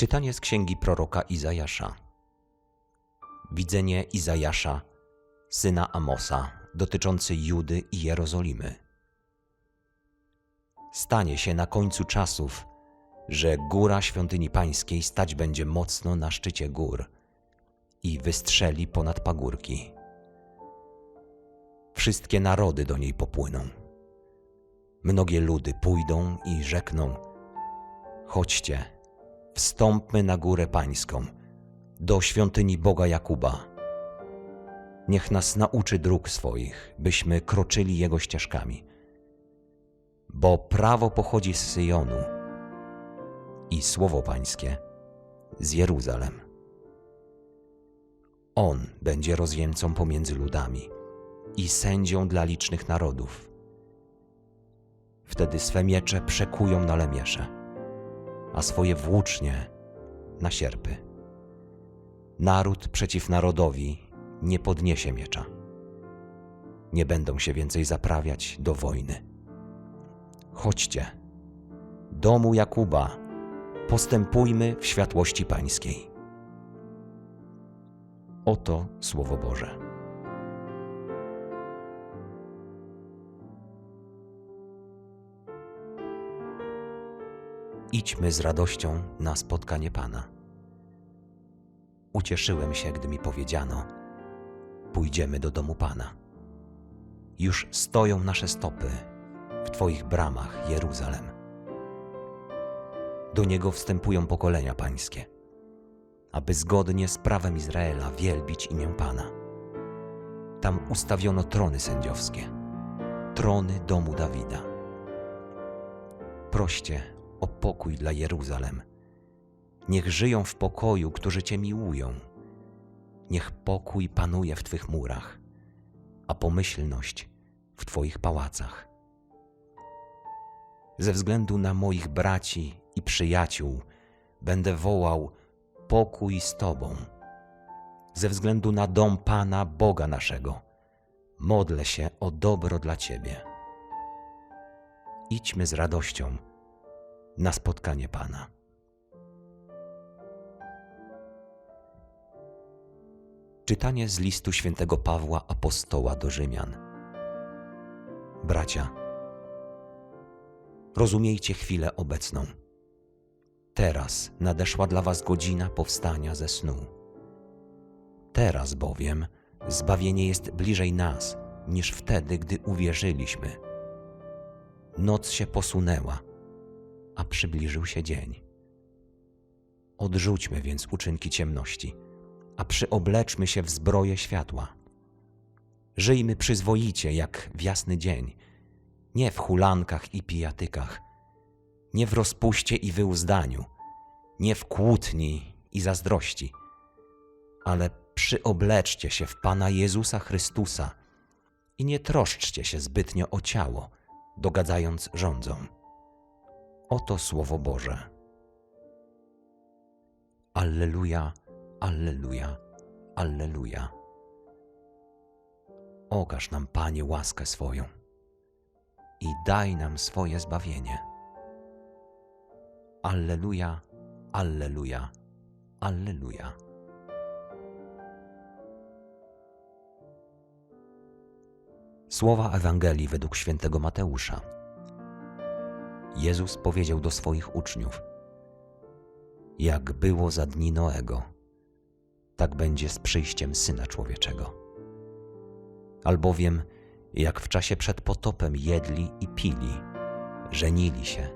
Czytanie z księgi proroka Izajasza. Widzenie Izajasza, syna Amosa, dotyczące Judy i Jerozolimy. Stanie się na końcu czasów, że góra świątyni pańskiej stać będzie mocno na szczycie gór i wystrzeli ponad pagórki. Wszystkie narody do niej popłyną. Mnogie ludy pójdą i rzekną: Chodźcie, wstąpmy na górę pańską, do świątyni Boga Jakuba. Niech nas nauczy dróg swoich, byśmy kroczyli jego ścieżkami. Bo prawo pochodzi z Syjonu i słowo pańskie z Jeruzalem. On będzie rozjemcą pomiędzy ludami i sędzią dla licznych narodów. Wtedy swe miecze przekują na lemiesze, a swoje włócznie na sierpy. Naród przeciw narodowi nie podniesie miecza. Nie będą się więcej zaprawiać do wojny. Chodźcie, domu Jakuba, postępujmy w światłości pańskiej. Oto Słowo Boże. Idźmy z radością na spotkanie Pana. Ucieszyłem się, gdy mi powiedziano: Pójdziemy do domu Pana. Już stoją nasze stopy w Twoich bramach, Jeruzalem. Do niego wstępują pokolenia pańskie, aby zgodnie z prawem Izraela wielbić imię Pana. Tam ustawiono trony sędziowskie, trony domu Dawida. Proście o pokój dla Jeruzalem. Niech żyją w pokoju, którzy Cię miłują. Niech pokój panuje w Twych murach, a pomyślność w Twoich pałacach. Ze względu na moich braci i przyjaciół będę wołał pokój z Tobą. Ze względu na dom Pana Boga naszego modlę się o dobro dla Ciebie. Idźmy z radością na spotkanie Pana. Czytanie z listu świętego Pawła apostoła do Rzymian. Bracia, rozumiejcie chwilę obecną. Teraz nadeszła dla was godzina powstania ze snu. Teraz bowiem zbawienie jest bliżej nas niż wtedy, gdy uwierzyliśmy. Noc się posunęła, a przybliżył się dzień. Odrzućmy więc uczynki ciemności, a przyobleczmy się w zbroję światła. Żyjmy przyzwoicie jak w jasny dzień, nie w hulankach i pijatykach, nie w rozpuście i wyuzdaniu, nie w kłótni i zazdrości, ale przyobleczcie się w Pana Jezusa Chrystusa i nie troszczcie się zbytnio o ciało, dogadzając rządzom. Oto Słowo Boże. Alleluja, Alleluja, Alleluja. Okaż nam, Panie, łaskę swoją i daj nam swoje zbawienie. Alleluja, Alleluja, Alleluja. Słowa Ewangelii według świętego Mateusza. Jezus powiedział do swoich uczniów: Jak było za dni Noego, tak będzie z przyjściem syna człowieczego. Albowiem, jak w czasie przed potopem jedli i pili, żenili się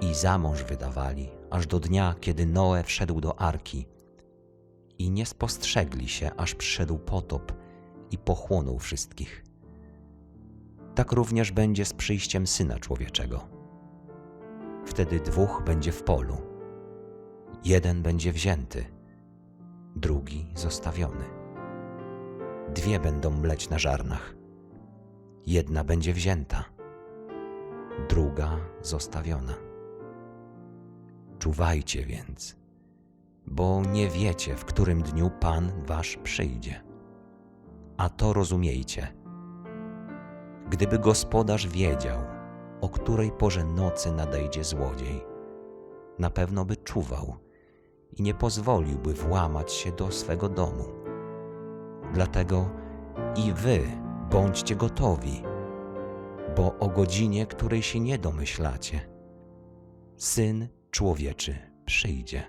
i za mąż wydawali, aż do dnia, kiedy Noe wszedł do arki, i nie spostrzegli się, aż przyszedł potop i pochłonął wszystkich. Tak również będzie z przyjściem syna człowieczego. Wtedy dwóch będzie w polu, jeden będzie wzięty, drugi zostawiony. Dwie będą mleć na żarnach, jedna będzie wzięta, druga zostawiona. Czuwajcie więc, bo nie wiecie, w którym dniu Pan Wasz przyjdzie. A to rozumiejcie. Gdyby gospodarz wiedział, o której porze nocy nadejdzie złodziej, na pewno by czuwał i nie pozwoliłby włamać się do swego domu. Dlatego i wy bądźcie gotowi, bo o godzinie, której się nie domyślacie, syn człowieczy przyjdzie.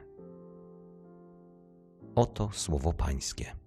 Oto słowo Pańskie.